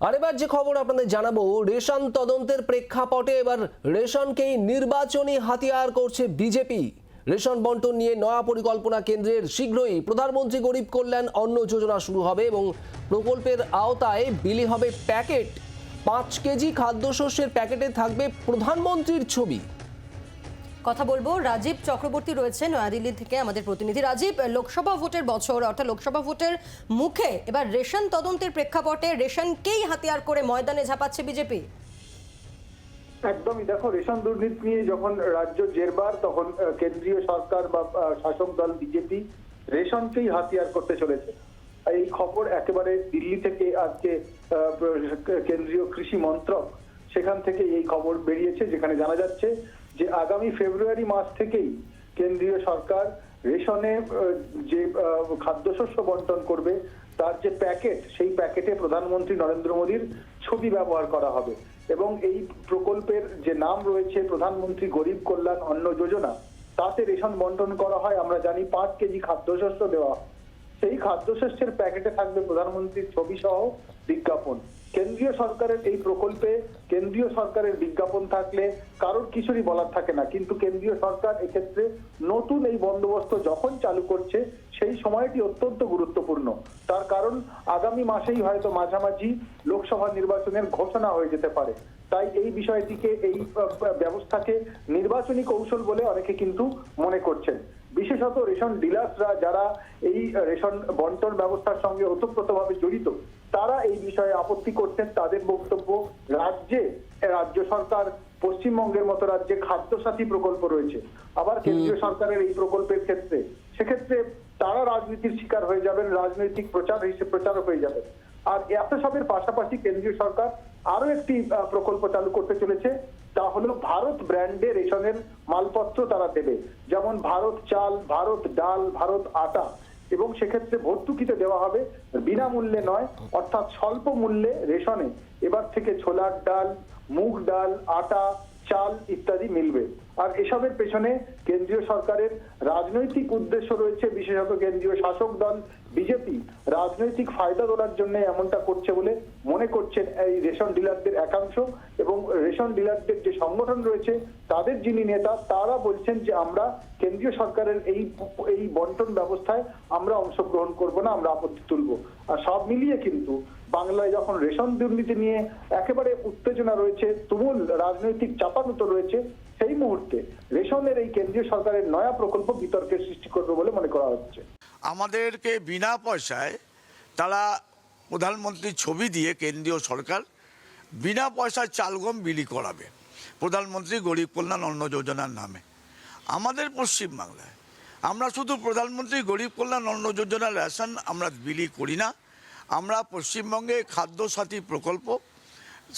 আর এবার যে খবর আপনাদের জানাব, রেশন তদন্তের প্রেক্ষাপটে এবার রেশনকেই নির্বাচনী হাতিয়ার করছে বিজেপি। রেশন বন্টন নিয়ে নয়া পরিকল্পনা কেন্দ্রের শীঘ্রই প্রধানমন্ত্রী গরিব কল্যাণ অন্ন যোজনা শুরু হবে এবং প্রকল্পের আওতায় বিলি হবে প্যাকেট। পাঁচ কেজি খাদ্যশস্যের প্যাকেটে থাকবে প্রধানমন্ত্রীর ছবি। কথা বলব। রাজীব চক্রবর্তী রয়েছে নয়াদিল্লি থেকে আমাদের প্রতিনিধি। রাজীব, লোকসভা ভোটের বছর, অর্থাৎ লোকসভা ভোটের মুখে এবার রেশন তদন্তের প্রেক্ষাপটে রেশনকেই হাতিয়ার করে ময়দানে ঝাঁপাচ্ছে বিজেপি। একদমই। দেখো, রেশন দুর্নীতি নিয়ে যখন রাজ্য জেরবার, তখন কেন্দ্রীয় সরকার বা শাসক দল বিজেপি রেশনকেই হাতিয়ার করতে চলেছে। এই খবর একেবারে দিল্লি থেকে আজকে কেন্দ্রীয় কৃষি মন্ত্রক, সেখান থেকে এই খবর বেরিয়েছে, যেখানে জানা যাচ্ছে যে আগামী ফেব্রুয়ারি মাস থেকেই কেন্দ্রীয় সরকার রেশনে যে খাদ্যশস্য বন্টন করবে, তার যে প্যাকেট, সেই প্যাকেটে প্রধানমন্ত্রী নরেন্দ্র মোদীর ছবি ব্যবহার করা হবে এবং এই প্রকল্পের যে নাম রয়েছে, প্রধানমন্ত্রী গরিব কল্যাণ অন্ন যোজনা, তাতে রেশন বন্টন করা হয় আমরা জানি পাঁচ কেজি খাদ্যশস্য দেওয়া হয়। সেই খাদ্যশস্যের প্যাকেটে থাকবে প্রধানমন্ত্রীর ছবি সহ বিজ্ঞাপন। কেন্দ্রীয় সরকারের এই প্রকল্পে কেন্দ্রীয় সরকারের বিজ্ঞাপন থাকলে কারোর কিছুরই বলার থাকে না। কিন্তু কেন্দ্রীয় সরকার এক্ষেত্রে নতুন এই বন্দোবস্ত যখন চালু করছে, সেই সময়টি অত্যন্ত গুরুত্বপূর্ণ। তার কারণ, আগামী মাসেই হয়তো মাঝামাঝি লোকসভা নির্বাচনের ঘোষণা হয়ে যেতে পারে। তাই এই বিষয়টিকে, এই ব্যবস্থাকে নির্বাচনী কৌশল বলে অনেকে কিন্তু মনে করছেন। বিশেষত রেশন ডিলার্সরা যারা এই রেশন বন্টন ব্যবস্থার সঙ্গে ওতপ্রোতভাবে জড়িত তারা এই বিষয়ে আপত্তি করছেন। তাদের বক্তব্য রাজ্যে রাজ্য সরকার পশ্চিমবঙ্গের মতো রাজ্যে খাদ্যসাথী প্রকল্প রয়েছে। আবার কেন্দ্রীয় সরকারের এই প্রকল্পের ক্ষেত্রে সেক্ষেত্রে তারা রাজনীতির শিকার হয়ে যাবেন রাজনৈতিক প্রচার হিসেবে প্রচার হয়ে যাবেন। আর এত সবের পাশাপাশি কেন্দ্রীয় সরকার আরও একটি প্রকল্প চালু করতে চলেছে, তা হলো ভারত ব্র্যান্ডে রেশনের মালপত্র তারা দেবে। যেমন ভারত চাল, ভারত ডাল, ভারত আটা। এবং সেক্ষেত্রে ভর্তুকিতে দেওয়া হবে বিনামূল্যে নয়, অর্থাৎ স্বল্প মূল্যে রেশনে। এবার থেকে ছোলার ডাল, মুগ ডাল, আটা চাল ইত্যাদি মিলবে। আর এসবের পেছনে কেন্দ্রীয় সরকারের রাজনৈতিক উদ্দেশ্য রয়েছে, বিশেষত কেন্দ্রীয় শাসক দল, বিজেপি। রাজনৈতিক ফায়দা তোলার জন্য এমনটা করছে বলে মনে করছেন এই রেশন ডিলারদের একাংশ। এবং রেশন ডিলারদের যে সংগঠন রয়েছে, তাদের যিনি নেতা, তারা বলছেন যে আমরা কেন্দ্রীয় সরকারের এই এই বন্টন ব্যবস্থায় আমরা অংশগ্রহণ করব না, আমরা আপত্তি তুলব। আর সব মিলিয়ে কিন্তু বাংলায় যখন রেশন দুর্নীতি নিয়ে একেবারে উত্তেজনা রয়েছে, তুমুল রাজনৈতিক চাপানুতো রয়েছে, সেই মুহূর্তে রেশনের এই কেন্দ্রীয় সরকারের নয়া প্রকল্প বিতর্কের সৃষ্টি করবে বলে মনে করা হচ্ছে। আমাদেরকে বিনা পয়সায় তারা প্রধানমন্ত্রীর ছবি দিয়ে কেন্দ্রীয় সরকার বিনা পয়সায় চালগম বিলি করাবে, প্রধানমন্ত্রী গরিব কল্যাণ অন্ন যোজনার নামে। আমাদের পশ্চিমবাংলায় আমরা শুধু প্রধানমন্ত্রী গরিব কল্যাণ অন্ন যোজনার রেশন আমরা বিলি করি না আমরা পশ্চিমবঙ্গে খাদ্যসাথী প্রকল্প,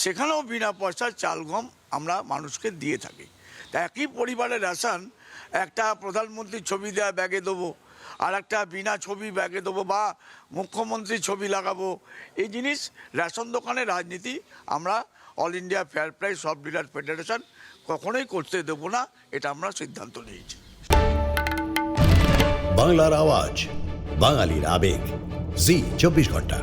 সেখানেও বিনা পয়সায় চাল, গম আমরা মানুষকে দিয়ে থাকি। তা একই পরিবারের রেশন, একটা প্রধানমন্ত্রীর ছবি দেওয়া ব্যাগে দেবো, আর একটা বিনা ছবি ব্যাগে দেবো, বা মুখ্যমন্ত্রীর ছবি লাগাবো। এই জিনিস রেশন দোকানের রাজনীতি, আমরা অল ইন্ডিয়া ফেয়ার প্রাইস, সব ডিলার ফেডারেশন কখনোই করতে দেবো না, এটা আমরা সিদ্ধান্ত নিয়েছি। বাংলার আওয়াজ, বাঙালির আবেগ। জি চব্বিশ ঘণ্টা।